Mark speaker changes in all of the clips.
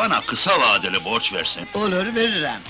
Speaker 1: bana kısa vadeli borç versen.
Speaker 2: Olur veririm.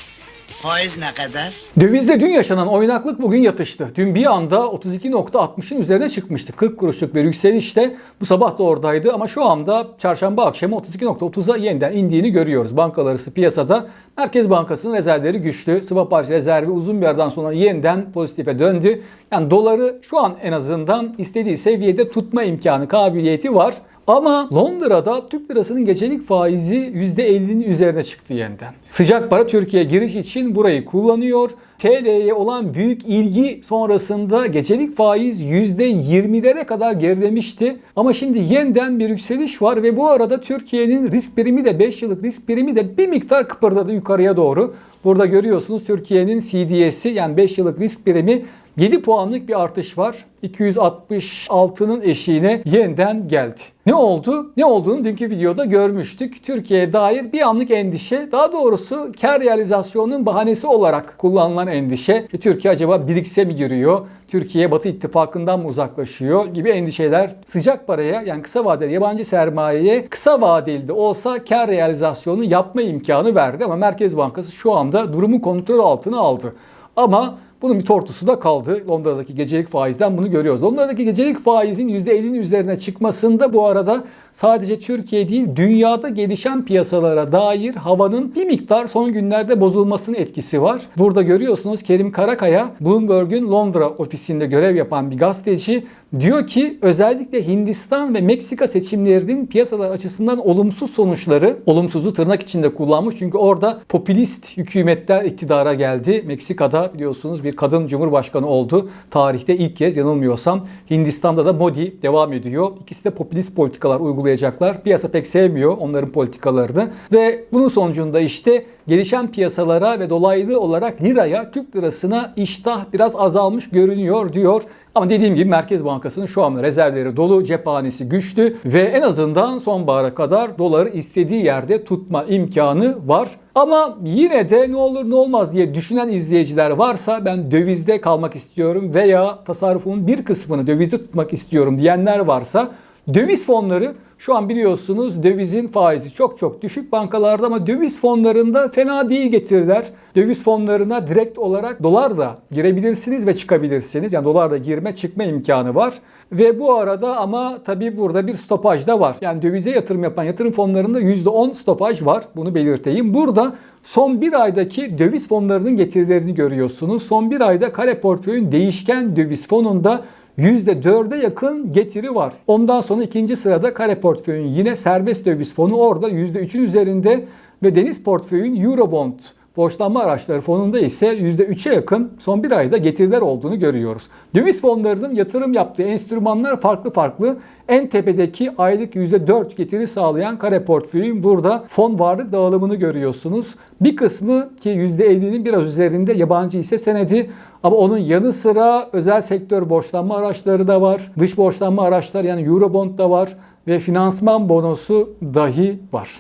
Speaker 2: Faiz ne kadar?
Speaker 3: Dövizde dün yaşanan oynaklık bugün yatıştı. Dün bir anda 32.60'ın üzerine çıkmıştı. 40 kuruşluk bir yükselişte bu sabah da oradaydı ama şu anda çarşamba akşamı 32.30'a yeniden indiğini görüyoruz. Bankalar arası piyasada Merkez Bankası'nın rezervleri güçlü. Swap harç rezervi uzun bir aradan sonra yeniden pozitife döndü. Yani doları şu an en azından istediği seviyede tutma imkanı, kabiliyeti var. Ama Londra'da Türk lirasının gecelik faizi %50'nin üzerine çıktı yeniden. Sıcak para Türkiye giriş için burayı kullanıyor. TL'ye olan büyük ilgi sonrasında gecelik faiz %20'lere kadar gerilemişti. Ama şimdi yeniden bir yükseliş var ve bu arada Türkiye'nin risk primi de 5 yıllık risk primi de bir miktar kıpırdadı yukarıya doğru. Burada görüyorsunuz Türkiye'nin CDS'i yani 5 yıllık risk primi 7 puanlık bir artış var. 266'nın eşiğine yeniden geldi. Ne oldu? Ne olduğunu dünkü videoda görmüştük. Türkiye'ye dair bir anlık endişe, daha doğrusu kar realizasyonunun bahanesi olarak kullanılan endişe. E, Türkiye acaba birikse mi giriyor? Türkiye Batı ittifakından mı uzaklaşıyor gibi endişeler sıcak paraya yani kısa vadeli yabancı sermayeye kısa vadeli de olsa kar realizasyonu yapma imkanı verdi ama Merkez Bankası şu anda durumu kontrol altına aldı. Ama bunun bir tortusu da kaldı. Londra'daki gecelik faizden bunu görüyoruz. Londra'daki gecelik faizin %50'nin üzerine çıkmasında bu arada sadece Türkiye değil dünyada gelişen piyasalara dair havanın bir miktar son günlerde bozulmasının etkisi var. Burada görüyorsunuz Kerim Karakaya Bloomberg'un Londra ofisinde görev yapan bir gazeteci diyor ki özellikle Hindistan ve Meksika seçimlerinin piyasalar açısından olumsuz sonuçları, olumsuzu tırnak içinde kullanmış çünkü orada popülist hükümetler iktidara geldi. Meksika'da biliyorsunuz bir kadın cumhurbaşkanı oldu. Tarihte ilk kez yanılmıyorsam Hindistan'da da Modi devam ediyor. İkisi de popülist politikalar uygulayacaklar. Piyasa pek sevmiyor onların politikalarını ve bunun sonucunda işte gelişen piyasalara ve dolaylı olarak liraya, Türk lirasına iştah biraz azalmış görünüyor diyor. Ama dediğim gibi Merkez Bankası'nın şu anda rezervleri dolu, cephanesi güçlü ve en azından sonbahara kadar doları istediği yerde tutma imkanı var. Ama yine de ne olur ne olmaz diye düşünen izleyiciler varsa ben dövizde kalmak istiyorum veya tasarrufumun bir kısmını dövizde tutmak istiyorum diyenler varsa Döviz fonları şu an biliyorsunuz dövizin faizi çok çok düşük bankalarda ama döviz fonlarında fena değil getiriler. Döviz fonlarına direkt olarak dolar da girebilirsiniz ve çıkabilirsiniz. Yani dolar da girme çıkma imkanı var. Ve bu arada ama tabii burada bir stopaj da var. Yani dövize yatırım yapan yatırım fonlarında %10 stopaj var. Bunu belirteyim. Burada son bir aydaki döviz fonlarının getirilerini görüyorsunuz. Son bir ayda kare portföyün değişken döviz fonunda %4'e yakın getiri var. Ondan sonra ikinci sırada kare portföyün yine serbest döviz fonu orada %3'ün üzerinde ve deniz portföyün Eurobond borçlanma araçları fonunda ise %3'e yakın son bir ayda getiriler olduğunu görüyoruz. Döviz fonlarının yatırım yaptığı enstrümanlar farklı farklı. En tepedeki aylık %4 getiri sağlayan kare portföyün burada fon varlık dağılımını görüyorsunuz. Bir kısmı ki %50'nin biraz üzerinde yabancı ise senedi ama onun yanı sıra özel sektör borçlanma araçları da var. Dış borçlanma araçları yani Eurobond da var ve finansman bonosu dahi var.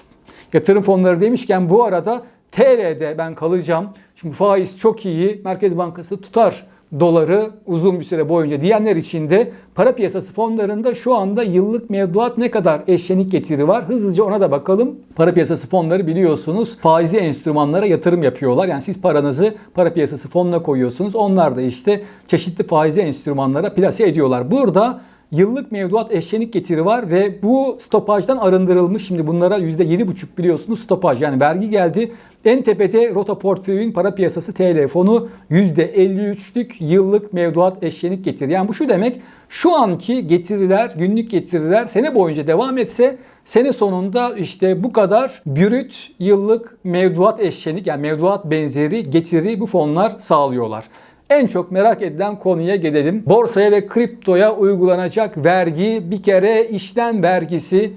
Speaker 3: Yatırım fonları demişken bu arada TL'de ben kalacağım. Çünkü faiz çok iyi. Merkez Bankası tutar doları uzun bir süre boyunca diyenler için de para piyasası fonlarında şu anda yıllık mevduat ne kadar eşlenik getiri var? Hızlıca ona da bakalım. Para piyasası fonları biliyorsunuz faizli enstrümanlara yatırım yapıyorlar. Yani siz paranızı para piyasası fonuna koyuyorsunuz. Onlar da işte çeşitli faizli enstrümanlara plase ediyorlar. Burada yıllık mevduat eşlenik getiri var ve bu stopajdan arındırılmış. Şimdi bunlara %7,5 biliyorsunuz stopaj yani vergi geldi. En tepede Rota Portföy'ün para piyasası TL fonu %53'lük yıllık mevduat eşlenik getiri. Yani bu şu demek şu anki getiriler, günlük getiriler sene boyunca devam etse sene sonunda işte bu kadar bürüt yıllık mevduat eşlenik yani mevduat benzeri getiri bu fonlar sağlıyorlar. En çok merak edilen konuya gelelim. Borsaya ve kriptoya uygulanacak vergi bir kere işlem vergisi.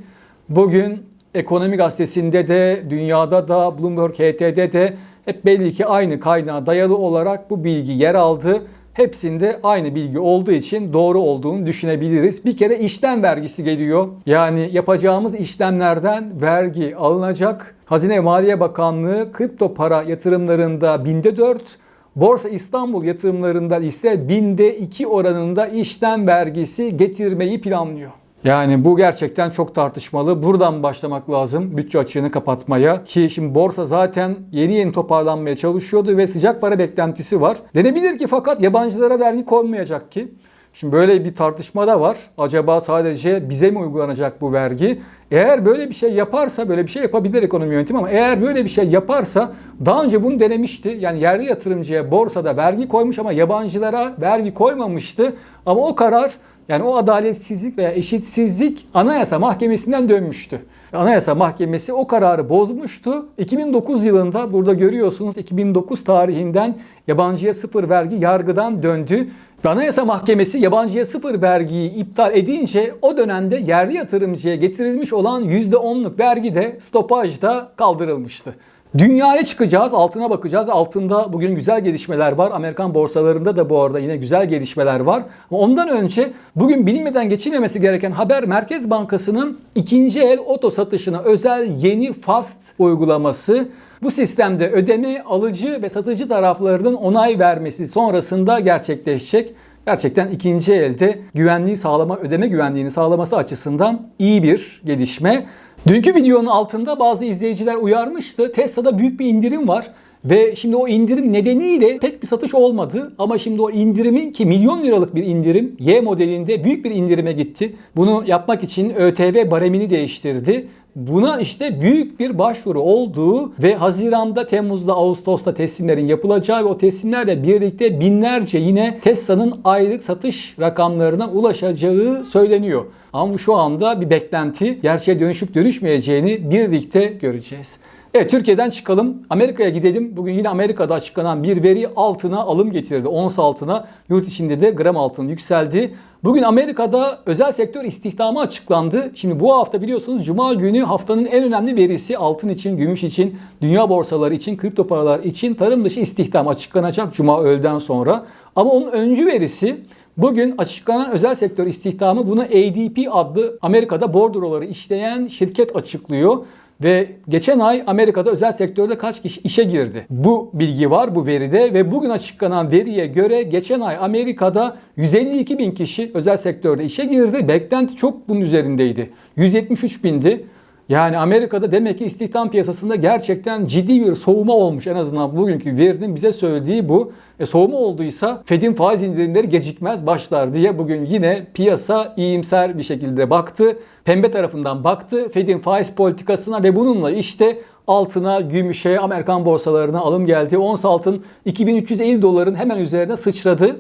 Speaker 3: Bugün Ekonomi Gazetesi'nde de dünyada da Bloomberg HT'de de hep belli ki aynı kaynağa dayalı olarak bu bilgi yer aldı. Hepsinde aynı bilgi olduğu için doğru olduğunu düşünebiliriz. Bir kere işlem vergisi geliyor. Yani yapacağımız işlemlerden vergi alınacak. Hazine Maliye Bakanlığı kripto para yatırımlarında binde 4, Borsa İstanbul yatırımlarında ise binde 2 oranında işlem vergisi getirmeyi planlıyor. Yani bu gerçekten çok tartışmalı. Buradan başlamak lazım bütçe açığını kapatmaya. Ki şimdi borsa zaten yeni yeni toparlanmaya çalışıyordu ve sıcak para beklentisi var. Denebilir ki fakat yabancılara vergi konmayacak ki. Şimdi böyle bir tartışma da var. Acaba sadece bize mi uygulanacak bu vergi? Eğer böyle bir şey yaparsa, böyle bir şey yapabilir ekonomi yönetimi ama eğer böyle bir şey yaparsa daha önce bunu denemişti. Yani yerli yatırımcıya borsada vergi koymuş ama yabancılara vergi koymamıştı. Ama o karar yani o adaletsizlik veya eşitsizlik Anayasa Mahkemesi'nden dönmüştü. Anayasa Mahkemesi o kararı bozmuştu. 2009 yılında burada görüyorsunuz 2009 tarihinden yabancıya sıfır vergi yargıdan döndü. Ve Anayasa Mahkemesi yabancıya sıfır vergiyi iptal edince o dönemde yerli yatırımcıya getirilmiş olan %10'luk vergi de stopajda kaldırılmıştı. Dünyaya çıkacağız, altına bakacağız. Altında bugün güzel gelişmeler var. Amerikan borsalarında da bu arada yine güzel gelişmeler var. Ama ondan önce bugün bilinmeden geçilmemesi gereken haber Merkez Bankası'nın ikinci el oto satışına özel yeni FAST uygulaması. Bu sistemde ödeme alıcı ve satıcı taraflarının onay vermesi sonrasında gerçekleşecek. Gerçekten ikinci elde güvenliği sağlama, ödeme güvenliğini sağlaması açısından iyi bir gelişme. Dünkü videonun altında bazı izleyiciler uyarmıştı. Tesla'da büyük bir indirim var. Ve şimdi o indirim nedeniyle pek bir satış olmadı. Ama şimdi o indirimin ki milyon liralık bir indirim Y modelinde büyük bir indirime gitti. Bunu yapmak için ÖTV baremini değiştirdi. Buna işte büyük bir başvuru olduğu ve Haziran'da, Temmuz'da, Ağustos'ta teslimlerin yapılacağı ve o teslimlerle birlikte binlerce yine Tesla'nın aylık satış rakamlarına ulaşacağı söyleniyor. Ama şu anda bir beklenti. Gerçeğe dönüşüp dönüşmeyeceğini birlikte göreceğiz. Evet Türkiye'den çıkalım. Amerika'ya gidelim. Bugün yine Amerika'da açıklanan bir veri altına alım getirdi. Ons altına. Yurt içinde de gram altın yükseldi. Bugün Amerika'da özel sektör istihdamı açıklandı. Şimdi bu hafta biliyorsunuz Cuma günü haftanın en önemli verisi altın için, gümüş için, dünya borsaları için, kripto paralar için tarım dışı istihdam açıklanacak Cuma öğleden sonra. Ama onun öncü verisi Bugün açıklanan özel sektör istihdamı bunu ADP adlı Amerika'da bordroları işleyen şirket açıklıyor. Ve geçen ay Amerika'da özel sektörde kaç kişi işe girdi? Bu bilgi var bu veride ve bugün açıklanan veriye göre geçen ay Amerika'da 152 bin kişi özel sektörde işe girdi. Beklenti çok bunun üzerindeydi. 173 bindi. Yani Amerika'da demek ki istihdam piyasasında gerçekten ciddi bir soğuma olmuş. En azından bugünkü verinin bize söylediği bu. E, soğuma olduysa Fed'in faiz indirimleri gecikmez başlar diye bugün yine piyasa iyimser bir şekilde baktı. Pembe tarafından baktı Fed'in faiz politikasına ve bununla işte altına, gümüşe, Amerikan borsalarına alım geldi. Ons altın 2350 doların hemen üzerine sıçradı.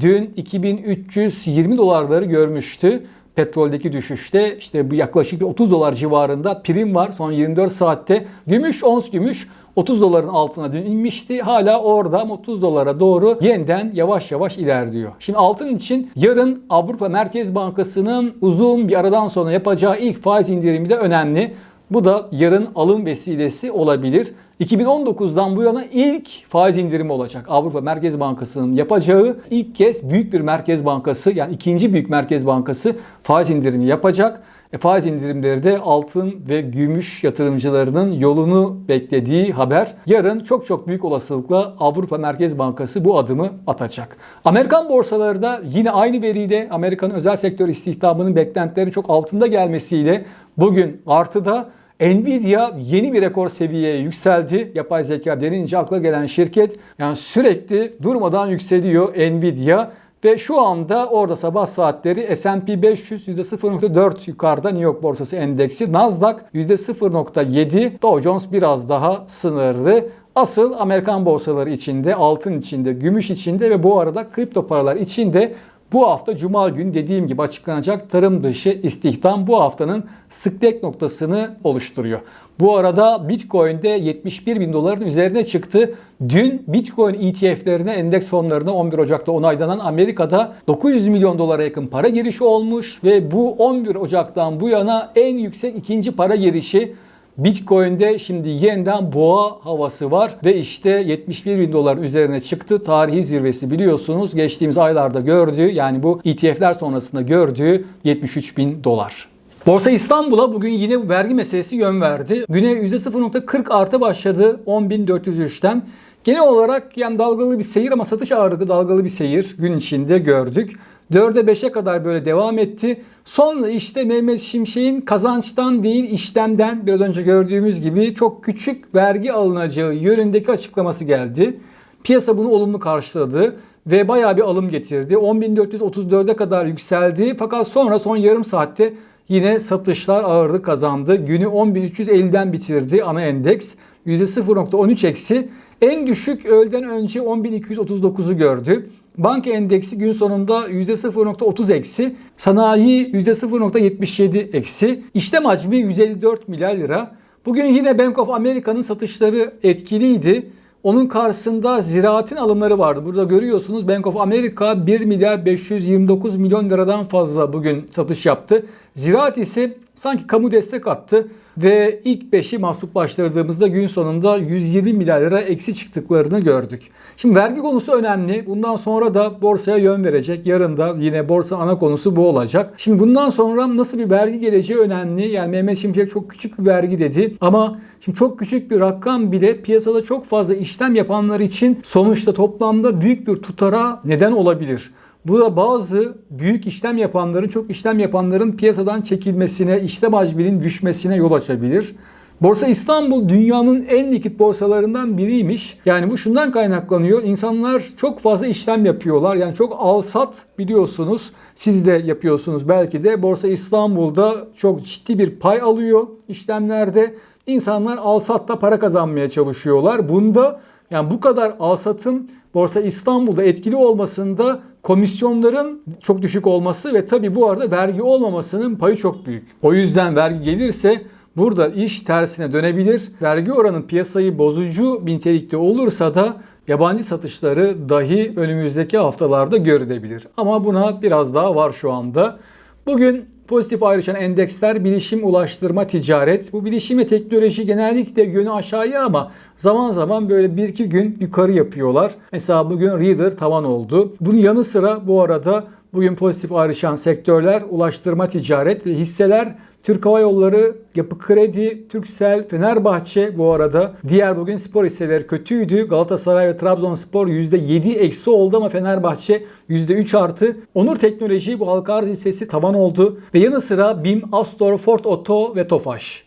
Speaker 3: Dün 2320 dolarları görmüştü petroldeki düşüşte işte bu yaklaşık bir 30 dolar civarında prim var son 24 saatte. Gümüş, ons gümüş 30 doların altına dün inmişti. Hala orada 30 dolara doğru yeniden yavaş yavaş ilerliyor. Şimdi altın için yarın Avrupa Merkez Bankası'nın uzun bir aradan sonra yapacağı ilk faiz indirimi de önemli. Bu da yarın alım vesilesi olabilir. 2019'dan bu yana ilk faiz indirimi olacak. Avrupa Merkez Bankası'nın yapacağı ilk kez büyük bir merkez bankası yani ikinci büyük merkez bankası faiz indirimi yapacak. E, faiz indirimleri de altın ve gümüş yatırımcılarının yolunu beklediği haber. Yarın çok çok büyük olasılıkla Avrupa Merkez Bankası bu adımı atacak. Amerikan borsaları da yine aynı veriyle Amerika'nın özel sektör istihdamının beklentilerin çok altında gelmesiyle bugün artıda Nvidia yeni bir rekor seviyeye yükseldi. Yapay zeka denince akla gelen şirket yani sürekli durmadan yükseliyor Nvidia. Ve şu anda orada sabah saatleri S&P 500 %0.4 yukarıda New York borsası endeksi. Nasdaq %0.7 Dow Jones biraz daha sınırlı. Asıl Amerikan borsaları içinde, altın içinde, gümüş içinde ve bu arada kripto paralar içinde bu hafta Cuma günü dediğim gibi açıklanacak tarım dışı istihdam bu haftanın sıklık noktasını oluşturuyor. Bu arada Bitcoin'de 71 bin doların üzerine çıktı. Dün Bitcoin ETF'lerine, endeks fonlarına 11 Ocak'ta onaylanan Amerika'da 900 milyon dolara yakın para girişi olmuş ve bu 11 Ocak'tan bu yana en yüksek ikinci para girişi Bitcoin'de şimdi yeniden boğa havası var ve işte 71 bin dolar üzerine çıktı. Tarihi zirvesi biliyorsunuz geçtiğimiz aylarda gördüğü yani bu ETF'ler sonrasında gördüğü 73 bin dolar. Borsa İstanbul'a bugün yine vergi meselesi yön verdi. Güne %0.40 artı başladı 10.403'ten. Genel olarak yani dalgalı bir seyir ama satış ağırlıklı dalgalı bir seyir gün içinde gördük. 4'e 5'e kadar böyle devam etti. Sonra işte Mehmet Şimşek'in kazançtan değil işlemden biraz önce gördüğümüz gibi çok küçük vergi alınacağı yönündeki açıklaması geldi. Piyasa bunu olumlu karşıladı ve bayağı bir alım getirdi. 10.434'e kadar yükseldi fakat sonra son yarım saatte yine satışlar ağırlık kazandı. Günü 10.350'den bitirdi ana endeks. %0.13 eksi. En düşük öğleden önce 10.239'u gördü. Banka endeksi gün sonunda %0.30 eksi, sanayi %0.77 eksi, işlem hacmi 154 milyar lira. Bugün yine Bank of America'nın satışları etkiliydi. Onun karşısında ziraatin alımları vardı. Burada görüyorsunuz Bank of America 1 milyar 529 milyon liradan fazla bugün satış yaptı. Ziraat ise sanki kamu destek attı ve ilk 5'i mahsuplaştırdığımızda gün sonunda 120 milyar lira eksi çıktıklarını gördük. Şimdi vergi konusu önemli. Bundan sonra da borsaya yön verecek. Yarın da yine borsa ana konusu bu olacak. Şimdi bundan sonra nasıl bir vergi geleceği önemli. Yani Mehmet Şimşek çok küçük bir vergi dedi ama şimdi çok küçük bir rakam bile piyasada çok fazla işlem yapanlar için sonuçta toplamda büyük bir tutara neden olabilir. Bu da bazı büyük işlem yapanların, çok işlem yapanların piyasadan çekilmesine, işlem hacminin düşmesine yol açabilir. Borsa İstanbul dünyanın en likit borsalarından biriymiş. Yani bu şundan kaynaklanıyor. İnsanlar çok fazla işlem yapıyorlar. Yani çok al sat biliyorsunuz. Siz de yapıyorsunuz belki de. Borsa İstanbul'da çok ciddi bir pay alıyor işlemlerde. İnsanlar al satla para kazanmaya çalışıyorlar. Bunda yani bu kadar al satın Borsa İstanbul'da etkili olmasında komisyonların çok düşük olması ve tabii bu arada vergi olmamasının payı çok büyük. O yüzden vergi gelirse burada iş tersine dönebilir. Vergi oranı piyasayı bozucu bir nitelikte olursa da yabancı satışları dahi önümüzdeki haftalarda görülebilir. Ama buna biraz daha var şu anda. Bugün pozitif ayrışan endeksler bilişim, ulaştırma, ticaret. Bu bilişim ve teknoloji genellikle yönü aşağıya ama zaman zaman böyle bir iki gün yukarı yapıyorlar. Mesela bugün Reader tavan oldu. Bunun yanı sıra bu arada bugün pozitif ayrışan sektörler ulaştırma, ticaret ve hisseler Türk Hava Yolları, Yapı Kredi, Türksel, Fenerbahçe bu arada. Diğer bugün spor hisseleri kötüydü. Galatasaray ve Trabzonspor %7 eksi oldu ama Fenerbahçe %3 artı. Onur Teknoloji bu halka arz hissesi tavan oldu. Ve yanı sıra BİM, Astor, Ford Oto ve Tofaş.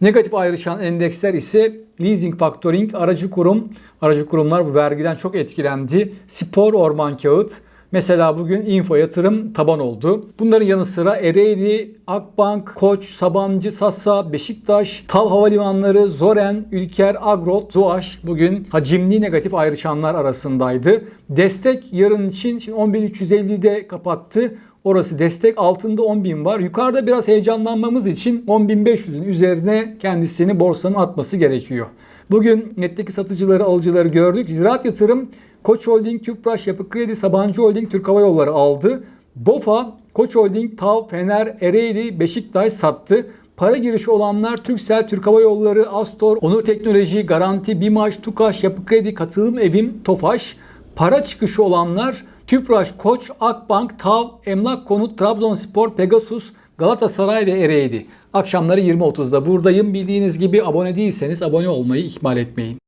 Speaker 3: Negatif ayrışan endeksler ise leasing, factoring, aracı kurum. Aracı kurumlar bu vergiden çok etkilendi. Spor, orman, kağıt. Mesela bugün info yatırım taban oldu. Bunların yanı sıra Ereğli, Akbank, Koç, Sabancı, Sasa, Beşiktaş, Tav Havalimanları, Zoren, Ülker, Agrot, Zoaş bugün hacimli negatif ayrışanlar arasındaydı. Destek yarın için şimdi 10.350'de kapattı. Orası destek altında 10.000 var. Yukarıda biraz heyecanlanmamız için 10.500'ün üzerine kendisini borsanın atması gerekiyor. Bugün netteki satıcıları alıcıları gördük. Ziraat yatırım Koç Holding, Tüpraş, Yapı Kredi, Sabancı Holding, Türk Hava Yolları aldı. BOFA, Koç Holding, TAV, Fener, Ereğli, Beşiktaş sattı. Para girişi olanlar Türksel, Türk Hava Yolları, Astor, Onur Teknoloji, Garanti, Bimaş, Tukaş, Yapı Kredi, Katılım Evim, Tofaş. Para çıkışı olanlar Tüpraş, Koç, Akbank, TAV, Emlak Konut, Trabzonspor, Pegasus, Galatasaray ve Ereğli. Akşamları 20.30'da buradayım. Bildiğiniz gibi abone değilseniz abone olmayı ihmal etmeyin.